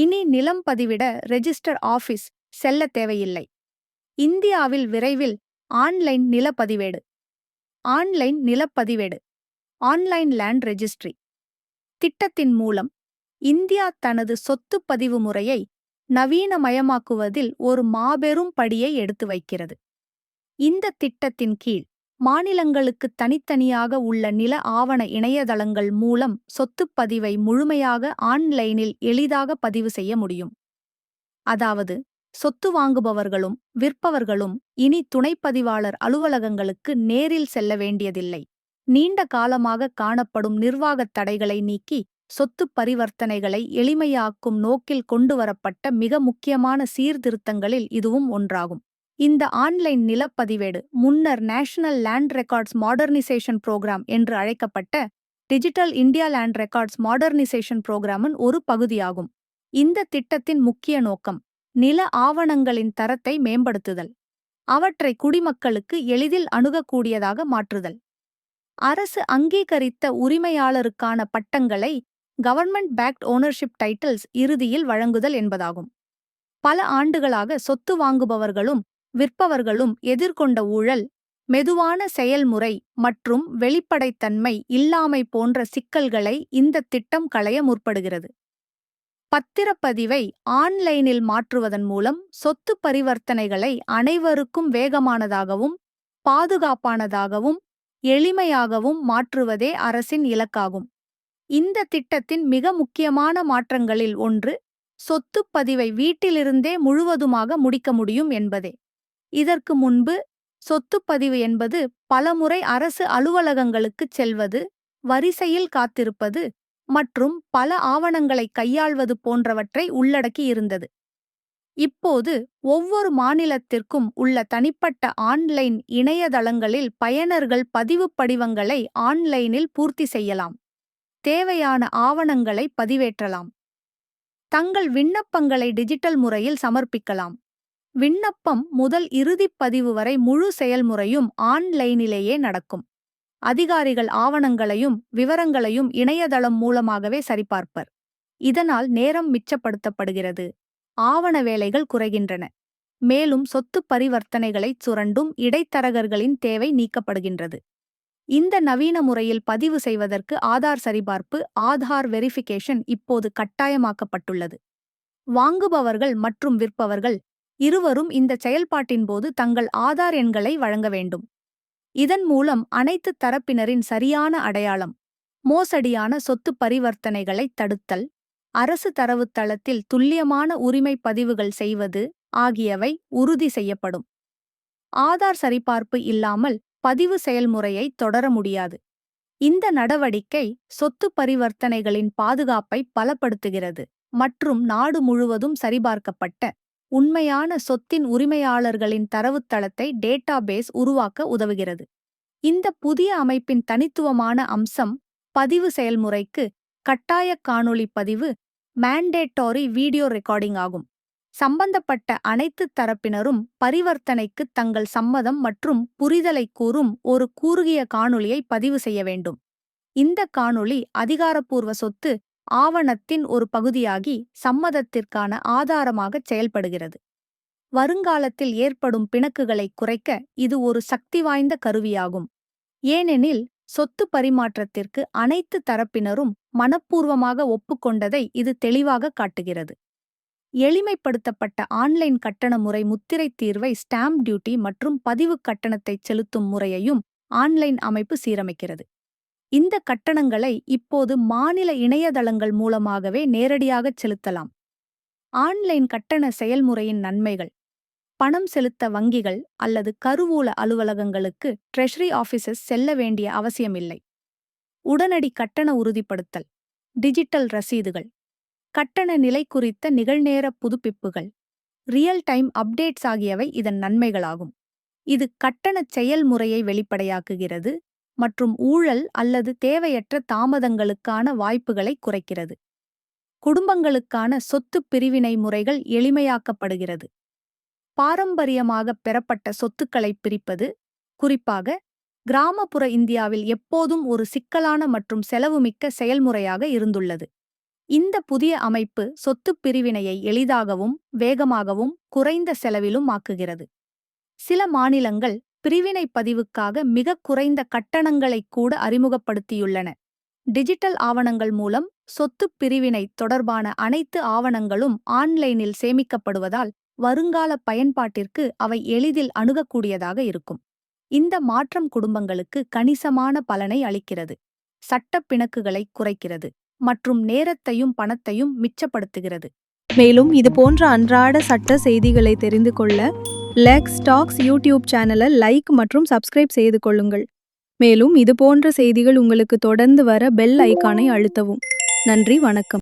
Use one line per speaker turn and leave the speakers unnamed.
இனி நிலம் பதிவிட ரெஜிஸ்டர் ஆபீஸ் செல்ல தேவையில்லை. இந்தியாவில் விரைவில் ஆன்லைன் நிலப்பதிவேடு. ஆன்லைன் நிலப்பதிவேடு. ஆன்லைன் லேண்ட் ரெஜிஸ்ட்ரி திட்டத்தின் மூலம் இந்தியா தனது சொத்து பதிவு முறையை நவீனமயமாக்குவதில் ஒரு மாபெரும் படியை எடுத்து வைக்கிறது. இந்த திட்டத்தின் கீழ் மாநிலங்களுக்கு தனித்தனியாக உள்ள நில ஆவண இணையதளங்கள் மூலம் சொத்துப் பதிவை முழுமையாக ஆன்லைனில் எளிதாக பதிவு செய்ய முடியும். அதாவது சொத்து வாங்குபவர்களும் விற்பவர்களும் இனி துணைப்பதிவாளர் அலுவலகங்களுக்கு நேரில் செல்ல வேண்டியதில்லை. நீண்ட காலமாக காணப்படும் நிர்வாகத் தடைகளை நீக்கி சொத்து பரிவர்த்தனைகளை எளிமையாக்கும் நோக்கில் கொண்டுவரப்பட்ட மிக முக்கியமான சீர்திருத்தங்களில் இதுவும் ஒன்றாகும். இந்த ஆன்லைன் நிலப்பதிவேடு முன்னர் national land records modernisation programme என்று அழைக்கப்பட்ட digital India land records modernisation புரோகிராமின் ஒரு பகுதியாகும். இந்த திட்டத்தின் முக்கிய நோக்கம் நில ஆவணங்களின் தரத்தை மேம்படுத்துதல் அவற்றை குடிமக்களுக்கு எளிதில் அணுகக்கூடியதாக மாற்றுதல். அரசு அங்கீகரித்த உரிமையாளருக்கான பட்டங்களை கவர்மெண்ட் பேக்ட் ஓனர்ஷிப் டைட்டில்ஸ் இறுதியில் வழங்குதல் என்பதாகும். பல ஆண்டுகளாக சொத்து வாங்குபவர்களும் விற்பவர்களும் எதிர்கொண்ட ஊழல் மெதுவான செயல்முறை மற்றும் வெளிப்படைத்தன்மை இல்லாமை போன்ற சிக்கல்களை இந்த திட்டம் களைய முற்படுகிறது. பத்திரப்பதிவை ஆன்லைனில் மாற்றுவதன் மூலம் சொத்து பரிவர்த்தனைகளை அனைவருக்கும் வேகமானதாகவும் பாதுகாப்பானதாகவும் எளிமையாகவும் மாற்றுவதே அரசின் இலக்காகும். இந்த திட்டத்தின் மிக முக்கியமான மாற்றங்களில் ஒன்று சொத்துப் பதிவை வீட்டிலிருந்தே முழுவதுமாக முடிக்க முடியும் என்பதே. இதற்கு முன்பு சொத்துப்பதிவு என்பது பலமுறை அரசு அலுவலகங்களுக்குச் செல்வது வரிசையில் காத்திருப்பது மற்றும் பல ஆவணங்களை கையாள்வது போன்றவற்றை உள்ளடக்கியிருந்தது இப்போது ஒவ்வொரு மாநிலத்திற்கும் உள்ள தனிப்பட்ட ஆன்லைன் இணையதளங்களில் பயனர்கள் பதிவுப் படிவங்களை ஆன்லைனில் பூர்த்தி செய்யலாம். தேவையான ஆவணங்களை பதிவேற்றலாம். தங்கள் விண்ணப்பங்களை டிஜிட்டல் முறையில் சமர்ப்பிக்கலாம். விண்ணப்பம் முதல் இறுதிப் பதிவு வரை முழு செயல்முறையும் ஆன்லைனிலேயே நடக்கும். அதிகாரிகள் ஆவணங்களையும் விவரங்களையும் இணையதளம் மூலமாகவே சரிபார்ப்பர். இதனால் நேரம் மிச்சப்படுத்தப்படுகிறது. ஆவண வேலைகள் குறைகின்றன. மேலும் சொத்து பரிவர்த்தனைகளைச் சுரண்டும் இடைத்தரகர்களின் தேவை நீக்கப்படுகின்றது. இந்த நவீன முறையில் பதிவு செய்வதற்கு ஆதார் சரிபார்ப்பு ஆதார் வெரிஃபிகேஷன் இப்போது கட்டாயமாக்கப்பட்டுள்ளது. வாங்குபவர்கள் மற்றும் விற்பவர்கள் இருவரும் இந்த செயல்பாட்டின் போது தங்கள் ஆதார் எண்களை வழங்க வேண்டும். இதன் மூலம் அனைத்து தரப்பினரின் சரியான அடையாளம் மோசடியான சொத்து பரிவர்த்தனைகளை தடுத்தல் அரசு தரவுத்தளத்தில் துல்லியமான உரிமை பதிவுகள் செய்வது ஆகியவை உறுதி செய்யப்படும். ஆதார் சரிபார்ப்பு இல்லாமல் பதிவு செயல்முறையை தொடர முடியாது. இந்த நடவடிக்கை சொத்து பரிவர்த்தனைகளின் பாதுகாப்பை பலப்படுத்துகிறது மற்றும் நாடு முழுவதும் சரிபார்க்கப்பட்ட உண்மையான சொத்தின் உரிமையாளர்களின் தரவுத்தளத்தை டேட்டாபேஸ் உருவாக்க உதவுகிறது. இந்த புதிய அமைப்பின் தனித்துவமான அம்சம் பதிவு செயல்முறைக்கு கட்டாய காணொளி பதிவு மேண்டேட்டோரி வீடியோ ரெக்கார்டிங் ஆகும். சம்பந்தப்பட்ட அனைத்து தரப்பினரும் பரிவர்த்தனைக்கு தங்கள் சம்மதம் மற்றும் புரிதலை கூறும் ஒரு கூறுகிய காணொளியை பதிவு செய்ய வேண்டும். இந்த காணொளி அதிகாரப்பூர்வ சொத்து ஆவணத்தின் ஒரு பகுதியாகி சம்மதத்திற்கான ஆதாரமாகச் செயல்படுகிறது. வருங்காலத்தில் ஏற்படும் பிணக்குகளை குறைக்க இது ஒரு சக்தி வாய்ந்த கருவியாகும். ஏனெனில் சொத்து பரிமாற்றத்திற்கு அனைத்து தரப்பினரும் மனப்பூர்வமாக ஒப்புக்கொண்டதை இது தெளிவாக காட்டுகிறது. எளிமைப்படுத்தப்பட்ட ஆன்லைன் கட்டண முறை முத்திரை தீர்வை ஸ்டாம்ப் டியூட்டி மற்றும் பதிவு கட்டணத்தை செலுத்தும் முறையையும் ஆன்லைன் அமைப்பு சீரமைக்கிறது. இந்த கட்டணங்களை இப்போது மாநில இணையதளங்கள் மூலமாகவே நேரடியாகச் செலுத்தலாம். ஆன்லைன் கட்டண செயல்முறையின் நன்மைகள். பணம் செலுத்த வங்கிகள் அல்லது கருவூல அலுவலகங்களுக்கு ட்ரெஷரி ஆஃபீஸஸ் செல்ல வேண்டிய அவசியமில்லை. உடனடி கட்டண உறுதிப்படுத்தல். டிஜிட்டல் ரசீதுகள். கட்டண நிலை குறித்த நிகழ்நேர புதுப்பிப்புகள். ரியல் டைம் அப்டேட்ஸ் ஆகியவை இதன் நன்மைகளாகும். இது கட்டண செயல்முறையை வெளிப்படையாக்குகிறது. மற்றும் ஊழல் அல்லது தேவையற்ற தாமதங்களுக்கான வாய்ப்புகளை குறைக்கிறது. குடும்பங்களுக்கான சொத்து பிரிவினை முறைகள் எளிமையாக்கப்படுகிறது. பாரம்பரியமாக பெறப்பட்ட சொத்துக்களை பிரிப்பது குறிப்பாக கிராமப்புற இந்தியாவில் எப்போதும் ஒரு சிக்கலான மற்றும் செலவுமிக்க செயல்முறையாக இருந்துள்ளது. இந்த புதிய அமைப்பு சொத்துப் பிரிவினையை எளிதாகவும் வேகமாகவும் குறைந்த செலவிலும் ஆக்குகிறது. சில மாநிலங்கள் பிரிவினை பதிவுக்காக மிக குறைந்த கட்டணங்களை கூட அறிமுகப்படுத்தியுள்ளன. டிஜிட்டல் ஆவணங்கள் மூலம் சொத்துப் பிரிவினை தொடர்பான அனைத்து ஆவணங்களும் ஆன்லைனில் சேமிக்கப்படுவதால் வருங்கால பயன்பாட்டிற்கு அவை எளிதில் அணுகக்கூடியதாக இருக்கும். இந்த மாற்றம் குடும்பங்களுக்கு கணிசமான பலனை அளிக்கிறது. சட்ட பிணக்குகளை குறைக்கிறது மற்றும் நேரத்தையும் பணத்தையும் மிச்சப்படுத்துகிறது.
மேலும் இது போன்ற அன்றாட சட்ட செய்திகளை தெரிந்து கொள்ள லெக்ஸ் ஸ்டாக்ஸ் யூடியூப் சேனலை லைக் மற்றும் சப்ஸ்கிரைப் செய்து கொள்ளுங்கள். மேலும் இது போன்ற செய்திகள் உங்களுக்கு தொடர்ந்து வர பெல் ஐகானை அழுத்தவும். நன்றி வணக்கம்.